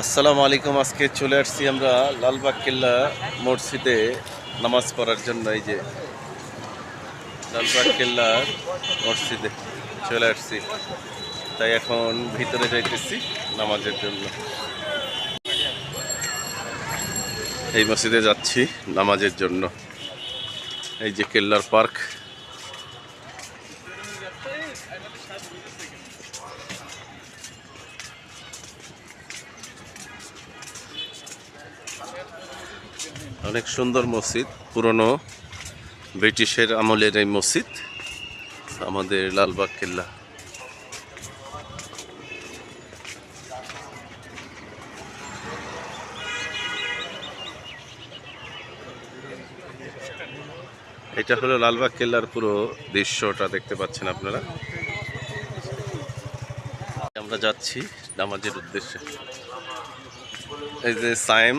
আসসালামু আলাইকুম। আজকে চলে আসছি আমরা লালবাগ কেল্লা মসজিদে নামাজ পড়ার জন্য, এই যে লালবাগ কেল্লার মসজিদে চলে আসছি। তাই এখন ভিতরে যাইতেছি নামাজের জন্য। এই মসজিদে যাচ্ছি নামাজের জন্য। এই যে কেল্লার পার্ক। অনেক সুন্দর মসজিদ, পুরনো ব্রিটিশের আমলের এই মসজিদ, আমাদের লালবাগ কেল্লা। এটা হলো লালবাগ কেল্লার পুরো দৃশ্যটা দেখতে পাচ্ছেন আপনারা। আমরা যাচ্ছি নামাজের উদ্দেশ্যে। এই যে সায়েম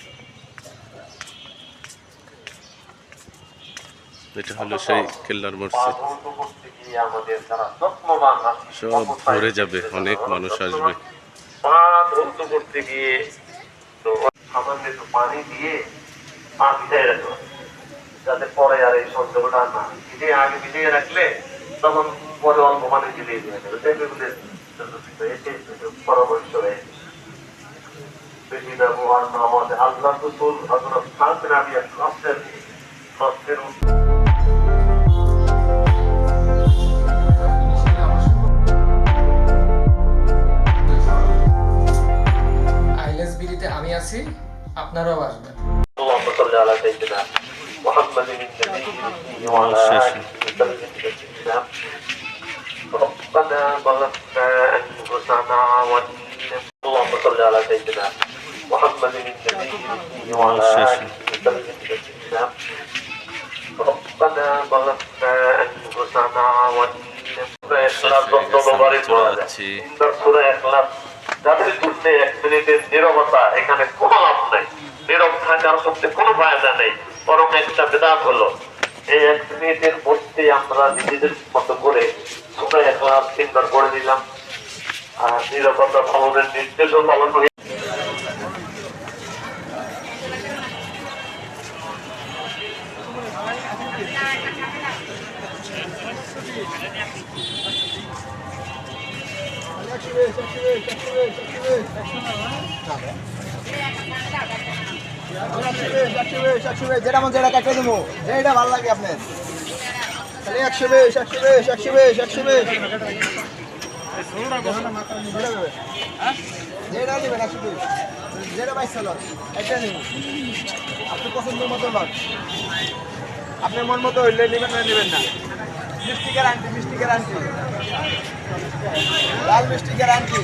এটা হলো সেই কেল্লার মসজিদ। সব ভরে যাবে, অনেক মানুষ আসবে। করতে গিয়ে পানি দিয়ে যাতে পরে আর এই সংযোগটা না ভিজিয়ে আগে ভিজিয়ে রাখলে তখন পরে অল্প পানি দিলেই দিয়ে যাবে আমাদের আল্লাহ রসুল اله وصحبه وسلم ربنا ظلمنا انفسنا وان لم اللهم صل على سيدنا محمد النبي وعلى اله وصحبه وسلم ربنا ظلمنا انفسنا وان لم যাচ্ছি সূরা ইখলাস যাদের জন্য এক মিনিটের নীরবতা এখানে কোনো লাভ নাই। নীরব থাকার মধ্যে কোনো ফায়দা নেই, বরং একটা বেদাত হলো, এই এক মিনিটের মধ্যে আমরা নিজেদের মতো করে সূরা ইখলাস তিনবার করে দিলাম আর নীরবতা পালনের নির্দেশও পালন হয়ে যেটা দেবো যেটা ভালো লাগে আপনার একশো বেশ একশো বেশ একশো যেটা বাইশ আপনি মতো মন মতো হইলে নেবেন না নেবেন না। মিষ্টি গ্যারান্টি মিষ্টি গ্যারান্টি লাল মিষ্টি গ্যারান্টি